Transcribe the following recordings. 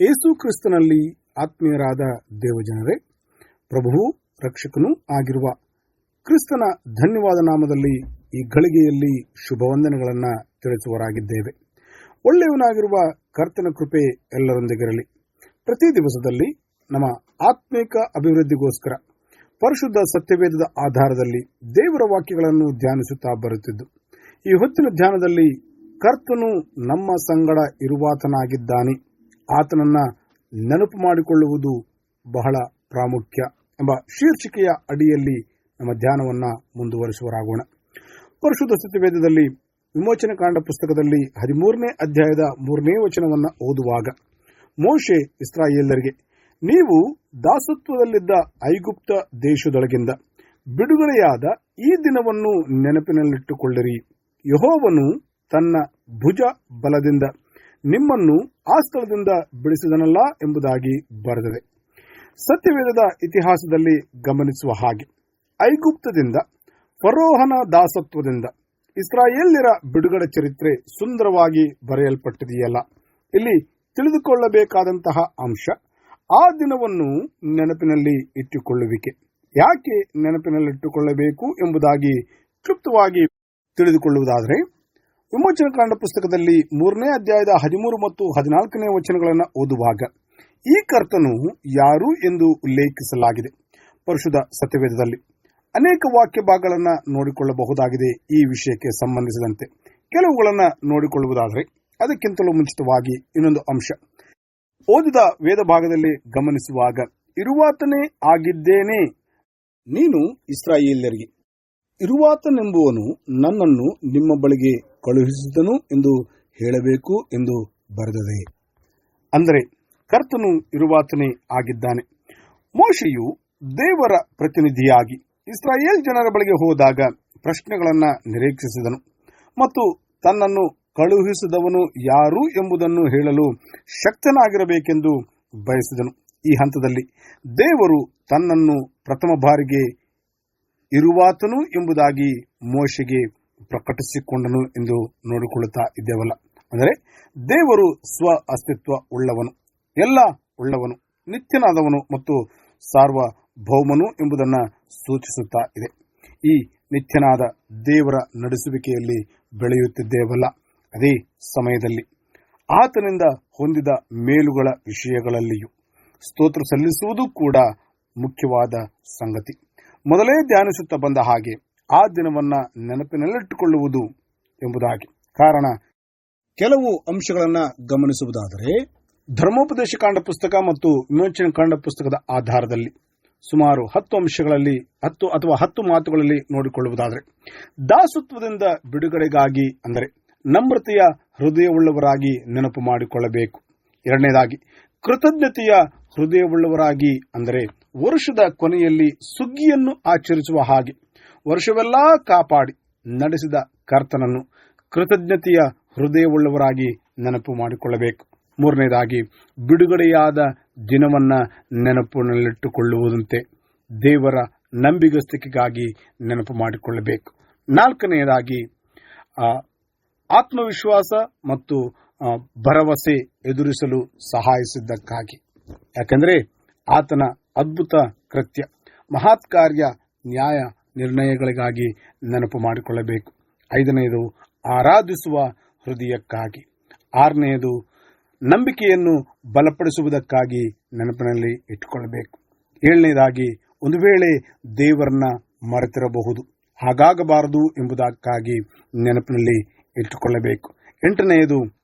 ಯೇಸು ಕ್ರಿಸ್ತನಲ್ಲಿ ಆತ್ಮೀಯರಾದ ದೇವಜನರೇ, ಪ್ರಭುವು ರಕ್ಷಕನೂ ಆಗಿರುವ ಕ್ರಿಸ್ತನ ಧನ್ಯವಾದ ನಾಮದಲ್ಲಿ ಈ ಗಳಿಗೆಯಲ್ಲಿ ಶುಭವಂದನೆಗಳನ್ನು ತಿಳಿಸುವರಾಗಿದ್ದೇವೆ ಒಳ್ಳೆಯವನಾಗಿರುವ ಕರ್ತನ ಕೃಪೆ ಎಲ್ಲರೊಂದಿಗಿರಲಿ. ಪ್ರತಿ ದಿವಸದಲ್ಲಿ ನಮ್ಮ ಆತ್ಮಿಕ ಅಭಿವೃದ್ಧಿಗೋಸ್ಕರ ಪರಿಶುದ್ಧ ಸತ್ಯವೇದದ ಆಧಾರದಲ್ಲಿ ದೇವರ ವಾಕ್ಯಗಳನ್ನು ಧ್ಯಾನಿಸುತ್ತಾ ಬರುತ್ತಿದ್ದು, ಈ ಹೊತ್ತಿನ ಧ್ಯಾನದಲ್ಲಿ ಕರ್ತನು ನಮ್ಮ ಸಂಗಡ ಇರುವಾತನಾಗಿದ್ದಾನೆ. ಆತನನ್ನ ನೆನಪು ಮಾಡಿಕೊಳ್ಳುವುದು ಬಹಳ ಪ್ರಾಮುಖ್ಯ ಎಂಬ ಶೀರ್ಷಿಕೆಯ ಅಡಿಯಲ್ಲಿ ನಮ್ಮ ಧ್ಯಾನವನ್ನ ಮುಂದುವರಿಸುವರಾಗೋಣ. ಪರಿಶುದ್ಧ ಸತ್ಯವೇದದಲ್ಲಿ ವಿಮೋಚನ ಕಾಂಡ ಪುಸ್ತಕದಲ್ಲಿ ಹದಿಮೂರನೇ ಅಧ್ಯಾಯದ ಮೂರನೇ ವಚನವನ್ನ ಓದುವಾಗ, ಮೋಶೆ ಇಸ್ರಾಯೇಲರಿಗೆ ನೀವು ದಾಸತ್ವದಲ್ಲಿದ್ದ ಐಗುಪ್ತ ದೇಶದೊಳಗಿಂದ ಬಿಡುಗಡೆಯಾದ ಈ ದಿನವನ್ನು ನೆನಪಿನಲ್ಲಿಟ್ಟುಕೊಳ್ಳಿರಿ. ಯಹೋವನು ತನ್ನ ಭುಜ ಬಲದಿಂದ ನಿಮ್ಮನ್ನು ಆ ಸ್ಥಳದಿಂದ ಬಿಡಿಸಿದನಲ್ಲ ಎಂಬುದಾಗಿ ಬರೆದಿದೆ. ಸತ್ಯವೇದದ ಇತಿಹಾಸದಲ್ಲಿ ಗಮನಿಸುವ ಹಾಗೆ ಐಗುಪ್ತದಿಂದ ಪರೋಹನ ದಾಸತ್ವದಿಂದ ಇಸ್ರಾಯೇಲ್ಯರ ಬಿಡುಗಡೆ ಚರಿತ್ರೆ ಸುಂದರವಾಗಿ ಬರೆಯಲ್ಪಟ್ಟಿದೆಯಲ್ಲ. ಇಲ್ಲಿ ತಿಳಿದುಕೊಳ್ಳಬೇಕಾದಂತಹ ಅಂಶ, ಆ ದಿನವನ್ನು ನೆನಪಿನಲ್ಲಿ ಇಟ್ಟುಕೊಳ್ಳುವಿಕೆ. ಯಾಕೆ ನೆನಪಿನಲ್ಲಿಟ್ಟುಕೊಳ್ಳಬೇಕು ಎಂಬುದಾಗಿ ಕ್ಲುಪ್ತವಾಗಿ ತಿಳಿದುಕೊಳ್ಳುವುದಾದರೆ ವಿಮೋಚನ ಕಾಂಡ ಪುಸ್ತಕದಲ್ಲಿ ಮೂರನೇ ಅಧ್ಯಾಯದ ಹದಿಮೂರು ಮತ್ತು ಹದಿನಾಲ್ಕನೇ ವಚನಗಳನ್ನು ಓದುವಾಗ ಈ ಕರ್ತನು ಯಾರು ಎಂದು ಉಲ್ಲೇಖಿಸಲಾಗಿದೆ. ಪರಿಶುದ್ಧ ಸತ್ಯವೇದದಲ್ಲಿ ಅನೇಕ ವಾಕ್ಯ ಭಾಗಗಳನ್ನು ನೋಡಿಕೊಳ್ಳಬಹುದಾಗಿದೆ ಈ ವಿಷಯಕ್ಕೆ ಸಂಬಂಧಿಸಿದಂತೆ. ಕೆಲವುಗಳನ್ನು ನೋಡಿಕೊಳ್ಳುವುದಾದರೆ ಅದಕ್ಕಿಂತಲೂ ಮುಂಚಿತವಾಗಿ ಇನ್ನೊಂದು ಅಂಶ. ಓದಿದ ವೇದ ಭಾಗದಲ್ಲಿ ಗಮನಿಸುವಾಗ, ಇರುವಾತನೇ ಆಗಿದ್ದೇನೆ, ನೀನು ಇಸ್ರಾಯೇಲ್ಯರಿಗೆ. ಇರುವಾತನೆಂಬುವನು ನನ್ನನ್ನು ನಿಮ್ಮ ಬಳಿಗೆ ಕಳುಹಿಸಿದನು ಎಂದು ಹೇಳಬೇಕು ಎಂದು ಬರೆದದೆ. ಅಂದರೆ ಕರ್ತನು ಇರುವಾತನೇ ಆಗಿದ್ದಾನೆ. ಮೋಶೆಯು ದೇವರ ಪ್ರತಿನಿಧಿಯಾಗಿ ಇಸ್ರಾಯೇಲ್ ಜನರ ಬಳಿಗೆ ಹೋದಾಗ ಪ್ರಶ್ನೆಗಳನ್ನು ನಿರೀಕ್ಷಿಸಿದನು. ಮತ್ತು ತನ್ನನ್ನು ಕಳುಹಿಸಿದವನು ಯಾರು ಎಂಬುದನ್ನು ಹೇಳಲು ಶಕ್ತನಾಗಿರಬೇಕೆಂದು ಬಯಸಿದನು. ಈ ಹಂತದಲ್ಲಿ ದೇವರು ತನ್ನನ್ನು ಪ್ರಥಮ ಬಾರಿಗೆ ಇರುವಾತನು ಎಂಬುದಾಗಿ ಮೋಶೆಗೆ ಪ್ರಕಟಿಸಿಕೊಂಡನು ಎಂದು ನೋಡಿಕೊಳ್ಳುತ್ತಾ ಇದ್ದೇವಲ್ಲ. ಅಂದರೆ, ದೇವರು ಸ್ವ ಅಸ್ತಿತ್ವ ಉಳ್ಳವನು, ಎಲ್ಲ ಉಳ್ಳವನು, ನಿತ್ಯನಾದವನು ಮತ್ತು ಸಾರ್ವಭೌಮನು ಎಂಬುದನ್ನು ಸೂಚಿಸುತ್ತಾ ಇದೆ. ಈ ನಿತ್ಯನಾದ ದೇವರ ನಡೆಸುವಿಕೆಯಲ್ಲಿ ಬೆಳೆಯುತ್ತಿದ್ದೇವಲ್ಲ ಅದೇ ಸಮಯದಲ್ಲಿ. ಆತನಿಂದ ಹೊಂದಿದ ಮೇಲುಗಳ ವಿಷಯಗಳಲ್ಲಿಯೂ ಸ್ತೋತ್ರ ಸಲ್ಲಿಸುವುದು ಕೂಡ ಮುಖ್ಯವಾದ ಸಂಗತಿ. ಮೊದಲೇ ಧ್ಯಾನಿಸುತ್ತಾ ಬಂದ ಹಾಗೆ ಆ ದಿನವನ್ನ ನೆನಪಿನಲ್ಲಿಟ್ಟುಕೊಳ್ಳುವುದು ಎಂಬುದಾಗಿ. ಕಾರಣ, ಕೆಲವು ಅಂಶಗಳನ್ನು ಗಮನಿಸುವುದಾದರೆ, ಧರ್ಮೋಪದೇಶ ಕಾಂಡ ಪುಸ್ತಕ ಮತ್ತು ವಿಮೋಚನೆ ಕಾಂಡ ಪುಸ್ತಕದ ಆಧಾರದಲ್ಲಿ ಸುಮಾರು ಹತ್ತು ಅಂಶಗಳಲ್ಲಿ, ಹತ್ತು ಅಥವಾ ಹತ್ತು ಮಾತುಗಳಲ್ಲಿ ನೋಡಿಕೊಳ್ಳುವುದಾದರೆ, ದಾಸತ್ವದಿಂದ ಬಿಡುಗಡೆಗಾಗಿ ಅಂದರೆ ನಮ್ರತೆಯ ಹೃದಯವುಳ್ಳವರಾಗಿ ನೆನಪು ಮಾಡಿಕೊಳ್ಳಬೇಕು. ಎರಡನೇದಾಗಿ, ಕೃತಜ್ಞತೆಯ ಹೃದಯವುಳ್ಳವರಾಗಿ ಅಂದರೆ ವರ್ಷದ ಕೊನೆಯಲ್ಲಿ ಸುಗ್ಗಿಯನ್ನು ಆಚರಿಸುವ ಹಾಗೆ ವರ್ಷವೆಲ್ಲಾ ಕಾಪಾಡಿ ನಡೆಸಿದ ಕರ್ತನನ್ನು ಕೃತಜ್ಞತೆಯ ಹೃದಯವುಳ್ಳವರಾಗಿ ನೆನಪು ಮಾಡಿಕೊಳ್ಳಬೇಕು. ಮೂರನೇದಾಗಿ, ಬಿಡುಗಡೆಯಾದ ದಿನವನ್ನ ನೆನಪಿನಲ್ಲಿಟ್ಟುಕೊಳ್ಳುವುದಂತೆ ದೇವರ ನಂಬಿಗಸ್ತಿಕೆಗಾಗಿ ನೆನಪು ಮಾಡಿಕೊಳ್ಳಬೇಕು. ನಾಲ್ಕನೆಯದಾಗಿ ಆತ್ಮವಿಶ್ವಾಸ ಮತ್ತು ಭರವಸೆ ಎದುರಿಸಲು ಸಹಾಯಿಸಿದ್ದಕ್ಕಾಗಿ. ಯಾಕೆಂದರೆ, ಆತನ ಅದ್ಭುತ ಕೃತ್ಯ, ಮಹಾತ್ಕಾರ್ಯ ನ್ಯಾಯ ನಿರ್ಣಯಗಳಿಗಾಗಿ ನೆನಪು ಮಾಡಿಕೊಳ್ಳಬೇಕು. ಐದನೆಯದು, ಆರಾಧಿಸುವ ಹೃದಯಕ್ಕಾಗಿ. ಆರನೆಯದು, ನಂಬಿಕೆಯನ್ನು ಬಲಪಡಿಸುವುದಕ್ಕಾಗಿ ನೆನಪಿನಲ್ಲಿ ಇಟ್ಟುಕೊಳ್ಳಬೇಕು. ಏಳನೇದಾಗಿ ಒಂದು ವೇಳೆ ದೇವರನ್ನ ಮರೆತಿರಬಹುದು, ಹಾಗಾಗಬಾರದು ಎಂಬುದಕ್ಕಾಗಿ ನೆನಪಿನಲ್ಲಿ ಇಟ್ಟುಕೊಳ್ಳಬೇಕು. ಎಂಟನೆಯದು,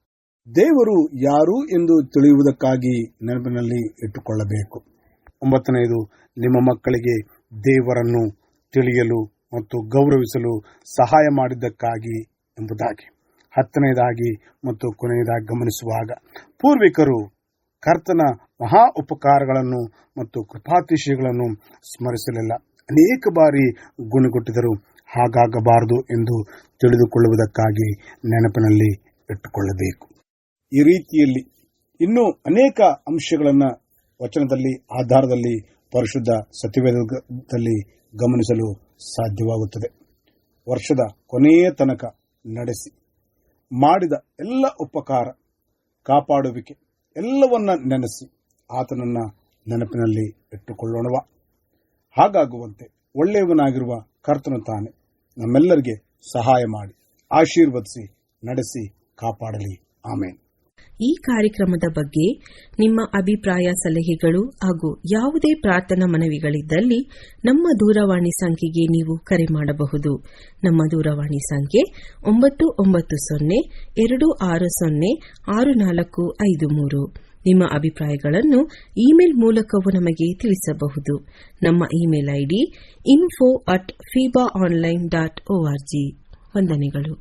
ದೇವರು ಯಾರು ಎಂದು ತಿಳಿಯುವುದಕ್ಕಾಗಿ ನೆನಪಿನಲ್ಲಿ ಇಟ್ಟುಕೊಳ್ಳಬೇಕು. ಒಂಬತ್ತನೆಯದು, ನಿಮ್ಮ ಮಕ್ಕಳಿಗೆ ದೇವರನ್ನು ತಿಳಿಯಲು ಮತ್ತು ಗೌರವಿಸಲು ಸಹಾಯ ಮಾಡಿದ್ದಕ್ಕಾಗಿ ಎಂಬುದಾಗಿ. ಹತ್ತನೆಯದಾಗಿ ಮತ್ತು ಕೊನೆಯದಾಗಿ ಗಮನಿಸುವಾಗ, ಪೂರ್ವಿಕರು ಕರ್ತನ ಮಹಾ ಉಪಕಾರಗಳನ್ನು ಮತ್ತು ಕೃಪಾತಿಶಯಗಳನ್ನು ಸ್ಮರಿಸಲಿಲ್ಲ. ಅನೇಕ ಬಾರಿ ಗುಣಗುಟ್ಟಿದರು. ಹಾಗಾಗಬಾರದು ಎಂದು ತಿಳಿದುಕೊಳ್ಳುವುದಕ್ಕಾಗಿ ನೆನಪಿನಲ್ಲಿ ಇಟ್ಟುಕೊಳ್ಳಬೇಕು. ಈ ರೀತಿಯಲ್ಲಿ ಇನ್ನೂ ಅನೇಕ ಅಂಶಗಳನ್ನು ವಚನದಲ್ಲಿ, ಆಧಾರದಲ್ಲಿ ಪರಿಶುದ್ಧ ಸತ್ಯವೇದದಲ್ಲಿ ಗಮನಿಸಲು ಸಾಧ್ಯವಾಗುತ್ತದೆ. ವರ್ಷದ ಕೊನೆಯ ತನಕ ನಡೆಸಿ, ಮಾಡಿದ ಎಲ್ಲ ಉಪಕಾರ, ಕಾಪಾಡುವಿಕೆ, ಎಲ್ಲವನ್ನ ನೆನೆಸಿ ಆತನನ್ನ ನೆನಪಿನಲ್ಲಿ ಇಟ್ಟುಕೊಳ್ಳೋಣವ. ಹಾಗಾಗುವಂತೆ ಒಳ್ಳೆಯವನಾಗಿರುವ ಕರ್ತನು ತಾನೆ. ನಮ್ಮೆಲ್ಲರಿಗೆ ಸಹಾಯ ಮಾಡಿ, ಆಶೀರ್ವದಿಸಿ, ನಡೆಸಿ, ಕಾಪಾಡಲಿ. ಆಮೇನ್. ಈ ಕಾರ್ಯಕ್ರಮದ ಬಗ್ಗೆ ನಿಮ್ಮ ಅಭಿಪ್ರಾಯ, ಸಲಹೆಗಳು ಹಾಗೂ ಯಾವುದೇ ಪ್ರಾರ್ಥನಾ ಮನವಿಗಳಿದ್ದಲ್ಲಿ ನಮ್ಮ ದೂರವಾಣಿ ಸಂಖ್ಯೆಗೆ ನೀವು ಕರೆ ಮಾಡಬಹುದು. ನಮ್ಮ ದೂರವಾಣಿ ಸಂಖ್ಯೆ ಒಂಬತ್ತು ಒಂಬತ್ತು ಸೊನ್ನೆ ಎರಡು ಆರು ಸೊನ್ನೆ ಆರು ನಾಲ್ಕು ಐದು ಮೂರು. ನಿಮ್ಮ ಅಭಿಪ್ರಾಯಗಳನ್ನು ಇಮೇಲ್ ಮೂಲಕವೂ ನಮಗೆ ತಿಳಿಸಬಹುದು. ನಮ್ಮ email ID info at Feeba online dot O R G ವಂದನೆಗಳು.